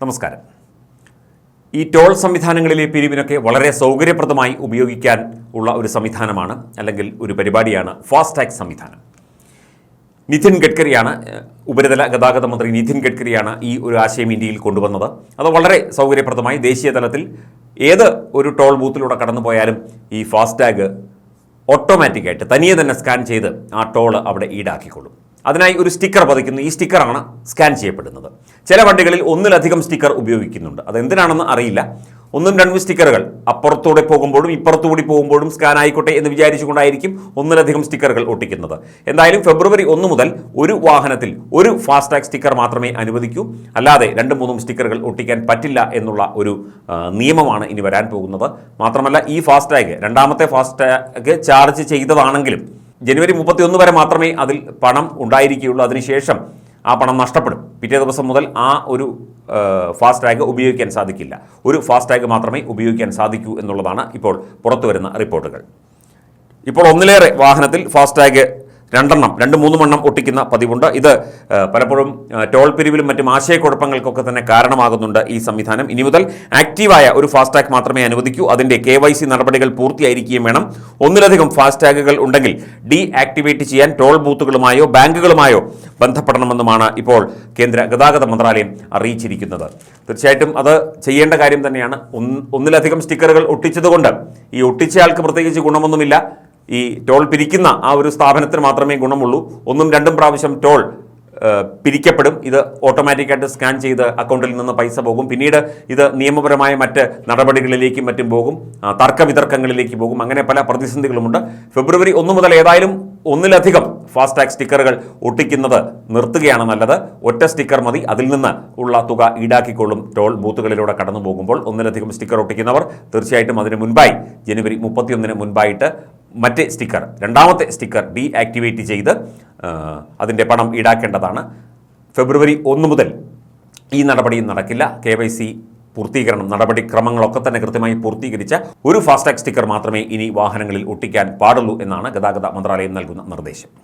നമസ്കാരം. ഈ ടോൾ സംവിധാനങ്ങളിലെ പിരിവിനൊക്കെ വളരെ സൗകര്യപ്രദമായി ഉപയോഗിക്കാൻ ഉള്ള ഒരു സംവിധാനമാണ് അല്ലെങ്കിൽ ഒരു പരിപാടിയാണ് ഫാസ്ടാഗ് സംവിധാനം. നിതിൻ ഗഡ്കരിയാണ് ഉപരിതല ഗതാഗത മന്ത്രി നിതിൻ ഗഡ്കരിയാണ് ഈ ഒരു ആശയം ഇന്ത്യയിൽ കൊണ്ടുവന്നത്. അത് വളരെ സൗകര്യപ്രദമായി ദേശീയ തലത്തിൽ ഏത് ഒരു ടോൾ ബൂത്തിലൂടെ കടന്നു പോയാലും ഈ ഫാസ്ടാഗ് ഓട്ടോമാറ്റിക്കായിട്ട് തനിയെ തന്നെ സ്കാൻ ചെയ്ത് ആ ടോൾ അവിടെ ഈടാക്കിക്കൊള്ളും. അതിനായി ഒരു സ്റ്റിക്കർ പതിക്കുന്നു. ഈ സ്റ്റിക്കറാണ് സ്കാൻ ചെയ്യപ്പെടുന്നത്. ചില വണ്ടികളിൽ ഒന്നിലധികം സ്റ്റിക്കർ ഉപയോഗിക്കുന്നുണ്ട്. അത് എന്തിനാണെന്ന് അറിയില്ല. ഒന്നും രണ്ടും സ്റ്റിക്കറുകൾ അപ്പുറത്തൂടെ പോകുമ്പോഴും ഇപ്പുറത്തുകൂടി പോകുമ്പോഴും സ്കാൻ ആയിക്കോട്ടെ എന്ന് വിചാരിച്ചുകൊണ്ടായിരിക്കും ഒന്നിലധികം സ്റ്റിക്കറുകൾ ഒട്ടിക്കുന്നത്. എന്തായാലും ഫെബ്രുവരി ഒന്ന് മുതൽ ഒരു വാഹനത്തിൽ ഒരു ഫാസ്ടാഗ് സ്റ്റിക്കർ മാത്രമേ അനുവദിക്കൂ. അല്ലാതെ രണ്ടും മൂന്നും സ്റ്റിക്കറുകൾ ഒട്ടിക്കാൻ പറ്റില്ല എന്നുള്ള ഒരു നിയമമാണ് ഇനി വരാൻ പോകുന്നത്. മാത്രമല്ല ഈ ഫാസ്ടാഗ് രണ്ടാമത്തെ ഫാസ്ടാഗ് ചാർജ് ചെയ്തതാണെങ്കിലും ജനുവരി മുപ്പത്തി ഒന്ന് വരെ മാത്രമേ അതിൽ പണം ഉണ്ടായിരിക്കുകയുള്ളൂ. അതിനുശേഷം ആ പണം നഷ്ടപ്പെടും. പിറ്റേ ദിവസം മുതൽ ആ ഒരു ഫാസ്റ്റ് ടാഗ് ഉപയോഗിക്കാൻ സാധിക്കില്ല. ഒരു ഫാസ്റ്റ് ടാഗ് മാത്രമേ ഉപയോഗിക്കാൻ സാധിക്കൂ എന്നുള്ളതാണ് ഇപ്പോൾ പുറത്തു വരുന്ന റിപ്പോർട്ടുകൾ. ഇപ്പോൾ ഒന്നിലേറെ വാഹനത്തിൽ ഫാസ്ടാഗ് രണ്ടെണ്ണം രണ്ട് മൂന്നും എണ്ണം ഒട്ടിക്കുന്ന പതിവുണ്ട്. ഇത് പലപ്പോഴും ടോൾ പിരിവിലും മറ്റും ആശയക്കുഴപ്പങ്ങൾക്കൊക്കെ തന്നെ കാരണമാകുന്നുണ്ട് ഈ സംവിധാനം. ഇനി മുതൽ ആക്റ്റീവായ ഒരു ഫാസ്ടാഗ് മാത്രമേ അനുവദിക്കൂ. അതിന്റെ കെ വൈ സി നടപടികൾ പൂർത്തിയായിരിക്കുകയും വേണം. ഒന്നിലധികം ഫാസ്ടാഗുകൾ ഉണ്ടെങ്കിൽ ഡീ ആക്ടിവേറ്റ് ചെയ്യാൻ ടോൾ ബൂത്തുകളുമായോ ബാങ്കുകളുമായോ ബന്ധപ്പെടണമെന്നുമാണ് ഇപ്പോൾ കേന്ദ്ര ഗതാഗത മന്ത്രാലയം അറിയിച്ചിരിക്കുന്നത്. തീർച്ചയായിട്ടും അത് ചെയ്യേണ്ട കാര്യം തന്നെയാണ്. ഒന്നിലധികം സ്റ്റിക്കറുകൾ ഒട്ടിച്ചതുകൊണ്ട് ഈ ഒട്ടിച്ചയാൾക്ക് പ്രത്യേകിച്ച് ഗുണമൊന്നുമില്ല. ഈ ടോൾ പിരിക്കുന്ന ആ ഒരു സ്ഥാപനത്തിന് മാത്രമേ ഗുണമുള്ളൂ. ഒന്നും രണ്ടും പ്രാവശ്യം ടോൾ പിരിക്കപ്പെടും. ഇത് ഓട്ടോമാറ്റിക്കായിട്ട് സ്കാൻ ചെയ്ത് അക്കൗണ്ടിൽ നിന്ന് പൈസ പോകും. പിന്നീട് ഇത് നിയമപരമായ മറ്റ് നടപടികളിലേക്കും മറ്റും പോകും. തർക്കവിതർക്കങ്ങളിലേക്ക് തർക്ക വിതർക്കങ്ങളിലേക്ക് പോകും. അങ്ങനെ പല പ്രതിസന്ധികളുമുണ്ട്. ഫെബ്രുവരി ഒന്ന് മുതൽ ഏതായാലും ഒന്നിലധികം ഫാസ്ടാഗ് സ്റ്റിക്കറുകൾ ഒട്ടിക്കുന്നത് നിർത്തുകയാണ് നല്ലത്. ഒറ്റ സ്റ്റിക്കർ മതി. അതിൽ നിന്ന് ഉള്ള തുക ഈടാക്കിക്കൊള്ളും. ടോൾ ബൂത്തുകളിലൂടെ കടന്നു പോകുമ്പോൾ ഒന്നിലധികം സ്റ്റിക്കർ ഒട്ടിക്കുന്നവർ തീർച്ചയായിട്ടും അതിന് മുൻപായി ജനുവരി മുപ്പത്തിയൊന്നിന് മുൻപായിട്ട് മറ്റേ സ്റ്റിക്കർ രണ്ടാമത്തെ സ്റ്റിക്കർ ഡീ ആക്ടിവേറ്റ് ചെയ്ത് അതിന്റെ പണം ഈടാക്കേണ്ടതാണ്. ഫെബ്രുവരി ഒന്ന് മുതൽ ഈ നടപടിയും നടക്കില്ല. കെ വൈ സി പൂർത്തീകരണം നടപടിക്രമങ്ങളൊക്കെ തന്നെ കൃത്യമായി പൂർത്തീകരിച്ച ഒരു ഫാസ്ടാഗ് സ്റ്റിക്കർ മാത്രമേ ഇനി വാഹനങ്ങളിൽ ഒട്ടിക്കാൻ പാടുള്ളൂ എന്നാണ് ഗതാഗത മന്ത്രാലയം നൽകുന്ന നിർദ്ദേശം.